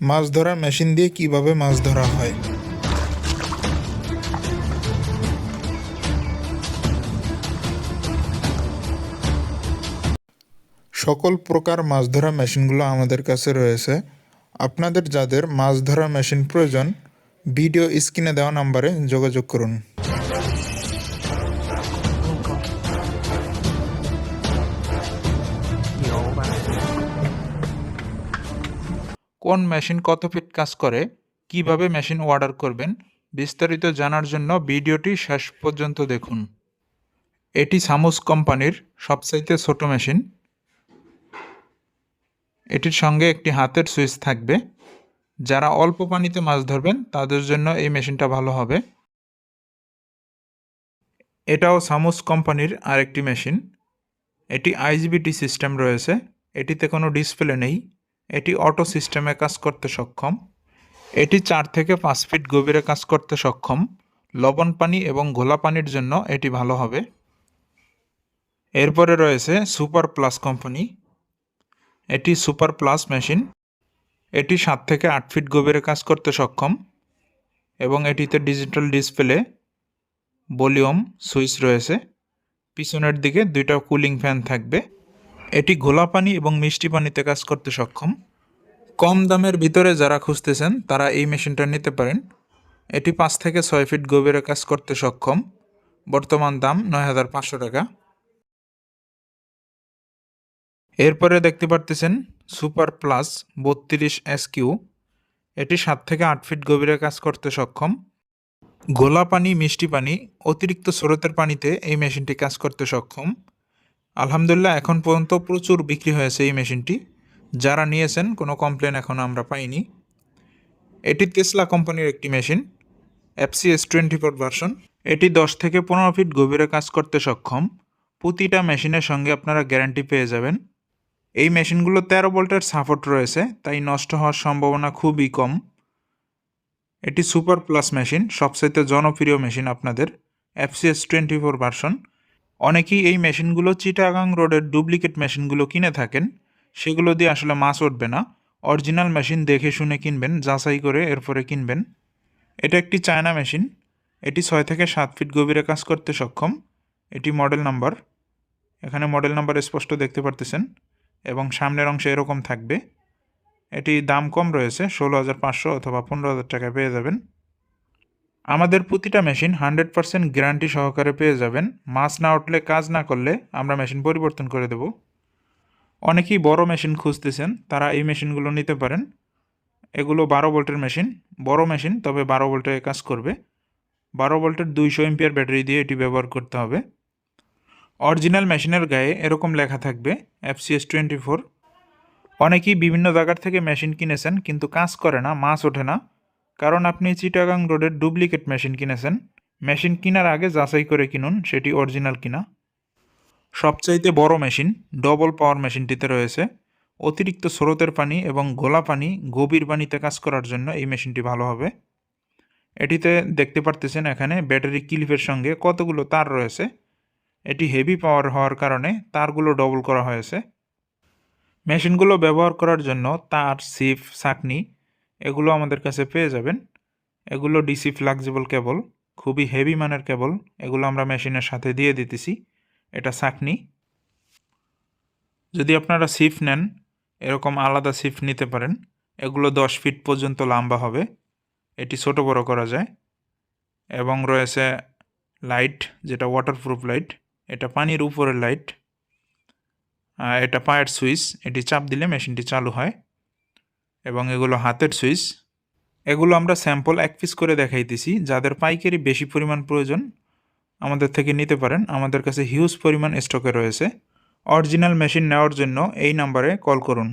মাছ ধরা মেশিন দিয়ে কীভাবে মাছ ধরা হয়? সকল প্রকার মাছ ধরা মেশিনগুলো আমাদের কাছে রয়েছে। আপনাদের যাদের মাছ ধরা মেশিন প্রয়োজন, ভিডিও স্ক্রিনে দেওয়া নাম্বারে যোগাযোগ করুন। কোন মেশিন কত ফিট কাজ করে, কীভাবে মেশিন অর্ডার করবেন, বিস্তারিত জানার জন্য ভিডিওটি শেষ পর্যন্ত দেখুন। এটি সামুস কোম্পানির সবচাইতে ছোট মেশিন এটির সঙ্গে একটি হাতের সুইচ থাকবে। যারা অল্প পানিতে মাছ ধরবেন, তাদের জন্য এই মেশিনটা ভালো হবে। এটাও সামুস কোম্পানির আরেকটি মেশিন এটি আইজিবিটি সিস্টেম রয়েছে। এটিতে কোনো ডিসপ্লে নেই। এটি অটো সিস্টেমে কাজ করতে সক্ষম। এটি চার থেকে পাঁচ ফিট গভীরে কাজ করতে সক্ষম। লবণ পানি এবং ঘোলা পানির জন্য এটি ভালো হবে। এরপরে রয়েছে সুপার প্লাস কোম্পানি। এটি সুপার প্লাস মেশিন। এটি সাত থেকে আট ফিট গভীরে কাজ করতে সক্ষম এবং এটিতে ডিজিটাল ডিসপ্লে, ভলিউম, সুইচ রয়েছে। পিছনের দিকে দুইটা কুলিং ফ্যান থাকবে। এটি ঘোলা পানি এবং মিষ্টি পানিতে কাজ করতে সক্ষম। কম দামের ভিতরে যারা খুঁজতেছেন, তারা এই মেশিনটা নিতে পারেন। এটি পাঁচ থেকে ছয় ফিট গভীরে কাজ করতে সক্ষম। বর্তমান দাম নয় হাজার পাঁচশো টাকা। এরপরে দেখতে পারতেছেন সুপার প্লাস বত্রিশ এস কিউ। এটি সাত থেকে আট ফিট গভীরে কাজ করতে সক্ষম। গোলা পানি, মিষ্টি পানি, অতিরিক্ত স্রোতের পানিতে এই মেশিনটি কাজ করতে সক্ষম। আলহামদুলিল্লাহ, এখন পর্যন্ত প্রচুর বিক্রি হয়েছে এই মেশিনটি। যারা নিয়েছেন, কোনো কমপ্লেন এখনও আমরা পাইনি। এটি তেসলা কোম্পানির একটি machine FCS twenty four version এটি দশ থেকে পনেরো ফিট গভীরে কাজ করতে সক্ষম। প্রতিটা মেশিনের সঙ্গে আপনারা গ্যারান্টি পেয়ে যাবেন। এই মেশিনগুলো তেরো ভোল্টের সাপোর্ট রয়েছে, তাই নষ্ট হওয়ার সম্ভাবনা খুবই কম। এটি সুপার প্লাস মেশিন সবচাইতে জনপ্রিয় মেশিন আপনাদের এফসিএস টোয়েন্টি ফোর ভার্সন অনেকেই এই মেশিনগুলো চিটাগাং রোডের ডুপ্লিকেট মেশিনগুলো কিনে থাকেন। সেগুলো দিয়ে আসলে মাছ উঠবে না। অরিজিনাল মেশিন দেখে শুনে কিনবেন, যাচাই করে এরপরে কিনবেন। এটা একটি চায়না মেশিন। এটি ছয় থেকে সাত ফিট গভীরে কাজ করতে সক্ষম। এটি মডেল নাম্বার। এখানে মডেল নাম্বার স্পষ্ট দেখতে পারতেছেন এবং সামনের অংশে এরকম থাকবে। এটি দাম কম রয়েছে, ষোলো হাজার পাঁচশো অথবা পনেরো হাজার টাকায় পেয়ে যাবেন। আমাদের প্রতিটা মেশিন হান্ড্রেড পার্সেন্ট গ্যারান্টি সহকারে পেয়ে যাবেন। মাছ না উঠলে, কাজ না করলে আমরা মেশিন পরিবর্তন করে দেব। অনেকেই বড় মেশিন খুঁজতেছেন, তারা এই মেশিনগুলো নিতে পারেন। এগুলো বারো ভোল্টের মেশিন, বড় মেশিন, তবে বারো ভোল্টে কাজ করবে। বারো ভোল্টের দুইশো এমপিয়ার ব্যাটারি দিয়ে এটি ব্যবহার করতে হবে। অরিজিনাল মেশিনের গায়ে এরকম লেখা থাকবে এফসিএস টোয়েন্টি ফোর অনেকেই বিভিন্ন জায়গার থেকে মেশিন কিনেছেন, কিন্তু কাজ করে না, মাছ ওঠে না। কারণ আপনি চিটাগাং রোডের ডুপ্লিকেট মেশিন কিনেছেন। মেশিন কেনার আগে যাচাই করে কিনুন, সেটি অরিজিনাল কিনা। সবচাইতে বড় মেশিন ডবল পাওয়ার মেশিনটিতে রয়েছে। অতিরিক্ত স্রোতের পানি এবং গোলা পানি গভীর পানিতে কাজ করার জন্য এই মেশিনটি ভালো হবে। এটিতে দেখতে পারতেছেন এখানে ব্যাটারি ক্লিপের সঙ্গে কতগুলো তার রয়েছে। এটি হেভি পাওয়ার হওয়ার কারণে তারগুলো ডবল করা হয়েছে। মেশিনগুলো ব্যবহার করার জন্য তার, সিফ চাকনি এগুলো আমাদের কাছে পেয়ে যাবেন। এগুলো ডিসি ফ্লাক্সিবল কেবল খুবই হেভি মানের কেবল এগুলো আমরা মেশিনের সাথে দিয়ে দিতেছি। এটা চাকনি। যদি আপনারা সিফ নেন, এরকম আলাদা সিফ নিতে পারেন। এগুলো দশ ফিট পর্যন্ত লম্বা হবে। এটি ছোট বড় করা যায়। এবং রয়েছে লাইট যেটা ওয়াটারপ্রুফ লাইট এটা পানির উপরের লাইট এটা পায়ের সুইচ এটি চাপ দিলে মেশিনটি চালু হয়। এবং এগুলো হাতের সুইচ। এগুলো আমরা স্যাম্পল এক পিস করে দেখাইতেছি। যাদের পাইকারি বেশি পরিমাণ প্রয়োজন, আমাদের থেকে নিতে পারেন। আমাদের কাছে হিউজ পরিমাণ স্টকে রয়েছে। অরিজিনাল মেশিন নেওয়ার জন্য এই নাম্বারে কল করুন।